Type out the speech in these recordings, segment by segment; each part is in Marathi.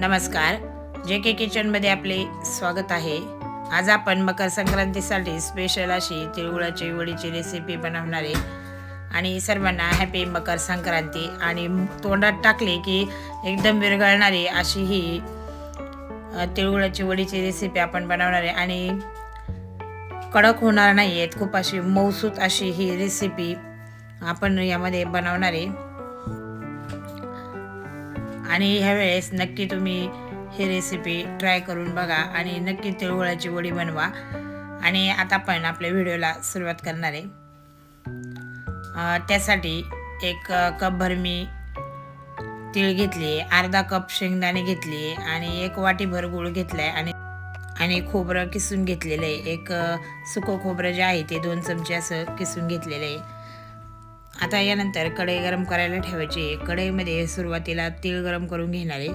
नमस्कार. जे के किचनमध्ये आपले स्वागत आहे. आज आपण मकर संक्रांतीसाठी स्पेशल अशी तिळगुळाची वडीची रेसिपी बनवणार आहे. आणि सर्वांना हॅपी मकर संक्रांती आणि तोंडात टाकली की एकदम विरघळणारी अशी ही तिळगुळाची वडीची रेसिपी आपण बनवणार आहे. आणि कडक होणार नाही आहेत खूप अशी मौसूत अशी ही रेसिपी आपण यामध्ये बनवणार आहे. आणि ह्यावेळेस नक्की तुम्ही ही रेसिपी ट्राय करून बघा आणि नक्की तिळगुळाची वडी बनवा. आणि आता आपण आपल्या व्हिडिओला सुरुवात करणार आहे. त्यासाठी एक कपभर मी तीळ घेतली अर्धा कप शेंगदाणे घेतली आणि एक वाटीभर गूळ घेतलाय आणि आणि खोबरं किसून घेतलेलं आहे. एक सुकं खोबरं जे आहे ते दोन चमचे असं किसून घेतलेलं आहे. आता यानंतर कढई गरम करायला ठेवायची. आहे. कढईमध्ये सुरुवातीला तीळ गरम करून घेणार. आहे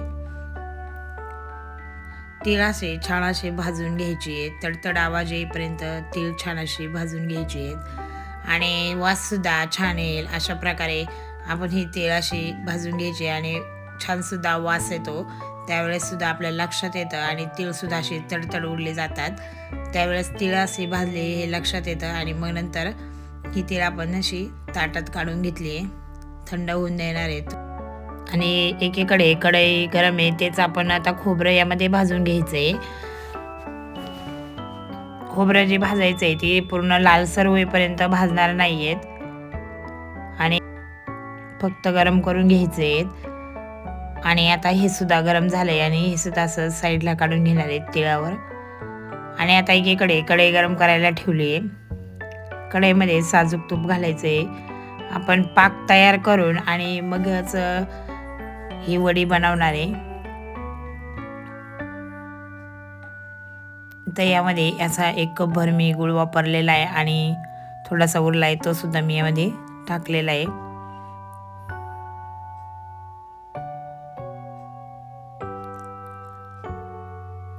तीळ असे छान असे भाजून घ्यायचे. आहेत तडतड आवाज येईपर्यंत तीळ छान अशी भाजून घ्यायची. आहेत आणि वाससुद्धा छान येईल अशा प्रकारे आपण ही तीळ अशी भाजून घ्यायची आणि छानसुद्धा वास येतो. त्यावेळेससुद्धा आपल्या लक्षात येतं आणि तीळसुद्धा असे तडतड उडले जातात. त्यावेळेस तीळ असे भाजले हे लक्षात येतं आणि मग नंतर ही तीळ आपण अशी ताटात काढून घेतली आहे. थंड होऊन देणार आहेत. आणि एकीकडे कढई गरम आहे तेच आपण आता खोबरं यामध्ये भाजून घ्यायचं आहे खोबरं जे भाजायचं आहे ते पूर्ण लालसर होईपर्यंत भाजणार नाही आहेत आणि फक्त गरम करून घ्यायचे आहेत आणि आता हे सुद्धा गरम झालं आहे आणि हे सुद्धा असं साईडला काढून घेणार आहेत तिळावर आणि आता एकीकडे कढई गरम करायला ठेवली आहे कढईमध्ये साजूक तूप घालायचं. आहे आपण पाक तयार करून आणि मगच ही वडी बनवणार. आहे तर यामध्ये असा एक कपभर मी गुळ वापरलेला आहे आणि थोडासा उरला आहे तो सुद्धा मी यामध्ये टाकलेला आहे.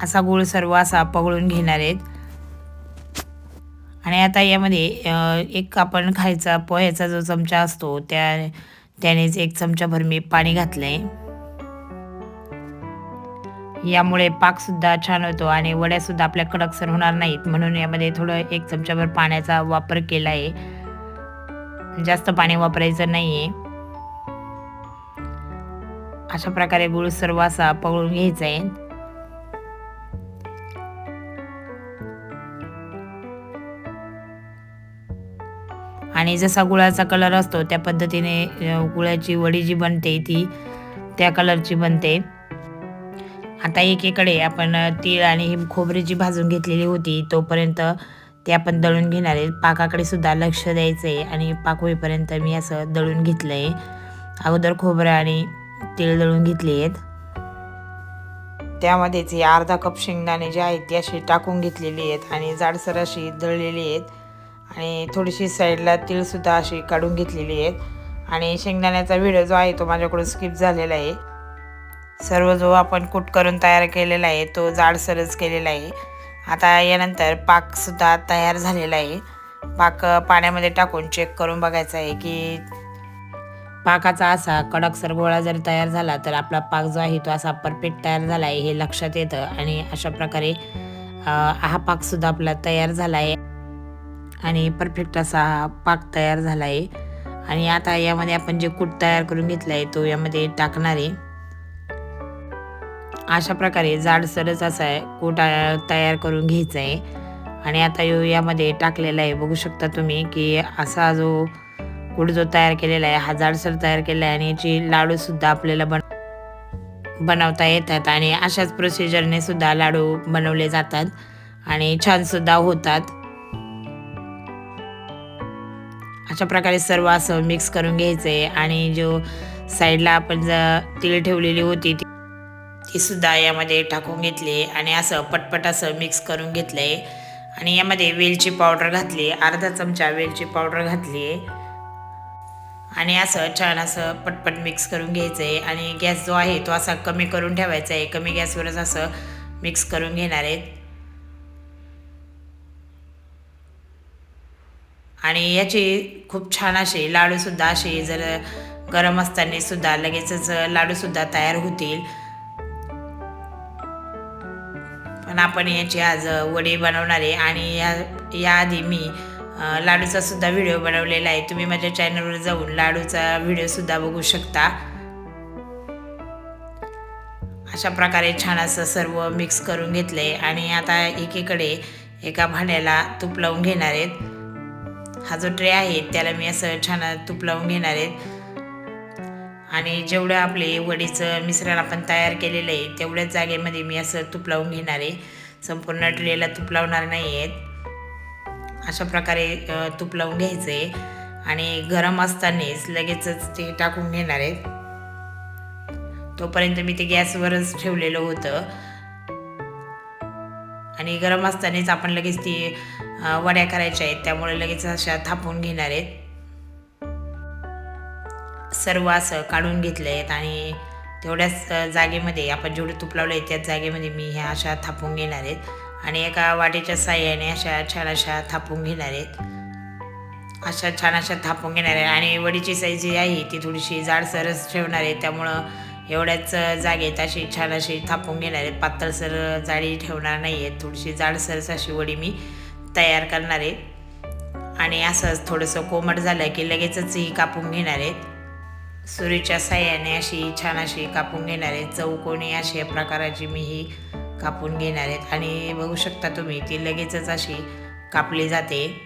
असा गुळ सर्व असा पगळून घेणार आहेत. आणि आता यामध्ये एक आपण खायचा पोह्याचा जो चमचा असतो त्या त्यानेच एक चमचाभर मी पाणी घातलंय. यामुळे पाकसुद्धा छान होतो आणि वड्यासुद्धा आपल्या कडकसर होणार नाहीत. म्हणून यामध्ये थोडं एक चमचाभर पाण्याचा वापर केला आहे जास्त पाणी वापरायचं नाही आहे अशा प्रकारे गुळ सर्व असा पळून घ्यायचा आहे आणि जसा गुळाचा कलर असतो त्या पद्धतीने गुळाची वडी जी बनते ती त्या कलरची बनते. आता एकीकडे आपण तीळ आणि ही खोबरी जी भाजून घेतलेली होती तोपर्यंत ते आपण दळून घेणार आहे. पाकाकडे सुद्धा लक्ष द्यायचं आहे आणि पाक होईपर्यंत मी असं दळून घेतलं आहे अगोदर खोबरं आणि तीळ दळून घेतली आहेत. त्यामध्येच हे अर्धा कप शेंगदाणे जे आहेत ते अशी टाकून घेतलेली आहेत आणि जाडसर अशी दळलेली आहेत. आणि थोडीशी साईडला तीळसुद्धा अशी काढून घेतलेली आहेत. आणि शेंगदाण्याचा व्हिडिओ जो आहे तो माझ्याकडून स्किप झालेला आहे. सर्व जो आपण कूट करून तयार केलेला आहे तो जाडसरच केलेला आहे. आता यानंतर पाकसुद्धा तयार झालेला आहे. पाक पाण्यामध्ये टाकून चेक करून बघायचा आहे की पाकाचा असा कडकसर गोळा जर तयार झाला तर आपला पाक जो आहे तो असा परफेक्ट तयार झाला आहे हे लक्षात येतं. आणि अशा प्रकारे हा पाकसुद्धा आपला तयार झाला आहे. आणि परफेक्ट असा हा पाक तयार झाला आहे आणि आता यामध्ये आपण जे कूट तयार करून घेतला आहे तो यामध्ये टाकणार आहे. अशा प्रकारे जाडसरच असा आहे कूट तयार करून घ्यायचा आहे. आणि आता यो यामध्ये टाकलेला आहे. बघू शकता तुम्ही की असा जो कूट जो तयार केलेला आहे हा जाडसर तयार केला आहे आणि याची लाडूसुद्धा आपल्याला बन बनवता येतात. आणि अशाच प्रोसिजरने सुद्धा लाडू बनवले जातात. आणि छानसुद्धा होतात. अशा प्रकारे सर्व असं मिक्स करून घ्यायचं. आहे आणि जो साईडला आपण ज तेल ठेवलेली होती ती ती सुद्धा यामध्ये टाकून घेतली. आणि असं पटपट असं मिक्स करून घेतलं. आहे आणि यामध्ये वेलची पावडर घातली. अर्धा चमचा वेलची पावडर घातली. आहे आणि असं छान असं पटपट मिक्स करून घ्यायचं. आहे आणि गॅस जो आहे तो असा कमी करून ठेवायचा आहे. कमी गॅसवरच असं मिक्स करून घेणार आहेत. आणि याचे खूप छान असे लाडूसुद्धा असे जर गरम असताना सुद्धा लगेचच लाडूसुद्धा तयार होतील. पण आपण याची आज वडी बनवणार आहे आणि या याआधी मी लाडूचा सुद्धा व्हिडिओ बनवलेला आहे. तुम्ही माझ्या चॅनलवर जाऊन लाडूचा व्हिडिओसुद्धा बघू शकता. अशा प्रकारे छान असं सर्व मिक्स करून घेतलं आहे आणि आता एकीकडे एका भांड्याला तूप लावून घेणार आहेत. हा जो ट्रे आहे त्याला मी असं छान तूप लावून घेणार आहेत आणि जेवढं आपले वडीचं मिश्रण आपण तयार केलेलं आहे तेवढ्याच जागेमध्ये मी असं तूप लावून घेणार आहे. संपूर्ण ट्रेला तूप लावणार नाही आहेत. अशा प्रकारे तूप लावून घ्यायचं आहे. आणि गरम असतानाच लगेचच ते टाकून घेणार आहेत तोपर्यंत मी ते गॅसवरच ठेवलेलं होतं. आणि गरम असतानाच आपण लगेच ती वड्या करायच्या आहेत. त्यामुळे लगेच अशा थापून घेणार आहेत. सर्व असं काढून घेतले आहेत आणि तेवढ्याच जागेमध्ये आपण जेवढं तूप लावलं आहे त्याच जागेमध्ये मी ह्या अशा थापून घेणार आहेत. आणि एका वाटेच्या साह्याने अशा छान अशा थापून घेणार आहेत. अशा छान अशा थापून घेणार आहे आणि वडीची साईज जी आहे ती थोडीशी जाडसरच ठेवणार आहे त्यामुळं एवढ्याच जागेत अशी छान अशी थापून घेणार आहेत. पातळसर जाडी ठेवणार नाही आहेत थोडीशी जाडसरच अशी वडी मी तयार करणार आहेत. आणि असंच थोडंसं कोमट झालं की लगेचच ही कापून घेणार आहेत. सुरीच्या साह्याने अशी छान अशी कापून घेणार आहेत. चौकोनी अशा प्रकाराची मी ही कापून घेणार आहेत. आणि बघू शकता तुम्ही ती लगेचच अशी कापली जाते.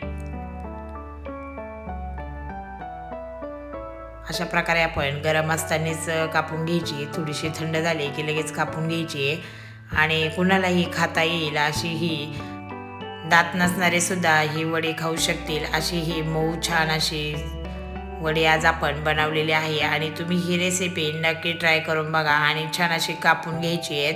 अशा प्रकारे आपण गरम असतानाच कापून घ्यायची. थोडीशी थंड झाली की लगेच कापून घ्यायची आहे. आणि कुणालाही खाता येईल अशी ही दात नसणारे सुद्धा ही वडी खाऊ शकतील. अशी ही मऊ छान अशी वडी आज आपण बनवलेली आहे. आणि तुम्ही ही रेसिपी नक्की ट्राय करून बघा आणि छान अशी कापून घ्यायची आहेत.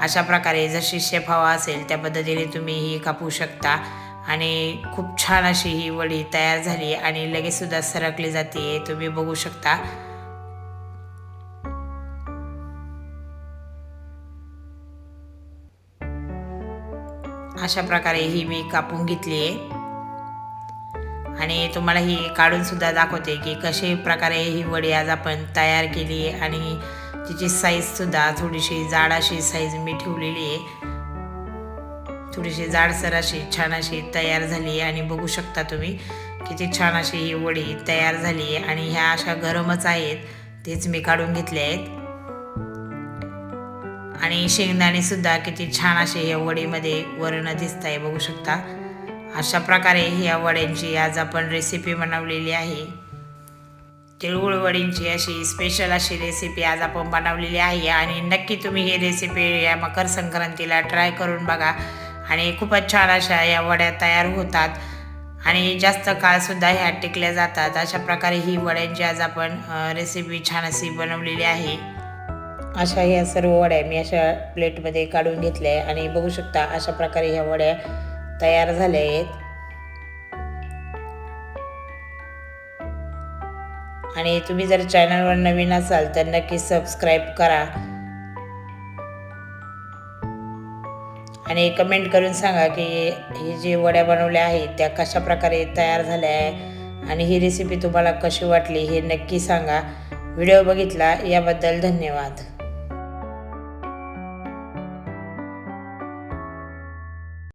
अशा प्रकारे जशी शेफ हवा असेल त्या पद्धतीने तुम्ही ही कापू शकता. आणि खूप छान अशी ही वडी तयार झाली आणि लगेचसुद्धा सरकली जाते. तुम्ही बघू शकता. अशा प्रकारे ही मी कापून घेतली आहे. आणि तुम्हाला ही काढूनसुद्धा दाखवते की कशा प्रकारे ही वडी आज आपण तयार केली आहे आणि तिची साईजसुद्धा थोडीशी जाड अशी साईज मी ठेवलेली आहे. थोडीशी जाडसर अशी छान अशी तयार झाली आहे. आणि बघू शकता तुम्ही किती छान अशी ही वडी तयार झाली आहे. आणि ह्या अशा गरमच आहेत तेच मी काढून घेतले आहेत. आणि शेंगदाणे सुद्धा किती छान असे या वडीमध्ये वरण दिसत आहे बघू शकता. अशा प्रकारे ह्या वड्यांची आज आपण रेसिपी बनवलेली आहे. तिळगुळ वडींची अशी स्पेशल अशी रेसिपी आज आपण बनवलेली आहे आणि नक्की तुम्ही ही रेसिपी या मकर संक्रांतीला ट्राय करून बघा. आणि खूपच छान अशा या वड्या तयार होतात आणि जास्त काळसुद्धा ह्या टिकल्या जातात. अशा प्रकारे ही वड्यांची आज आपण रेसिपी छान अशी बनवलेली आहे. अशा ह्या सर्व वड्या मी अशा प्लेटमध्ये काढून घेतल्या आहे आणि बघू शकता अशा प्रकारे ह्या वड्या तयार झाल्या आहेत. आणि तुम्ही जर चॅनलवर नवीन असाल तर नक्की सबस्क्राईब करा. आणि कमेंट करून सांगा की ही जी वड्या बनवल्या आहेत त्या कशा प्रकारे तयार झाल्या आहे आणि ही रेसिपी तुम्हाला कशी वाटली हे नक्की सांगा. व्हिडिओ बघितला याबद्दल धन्यवाद.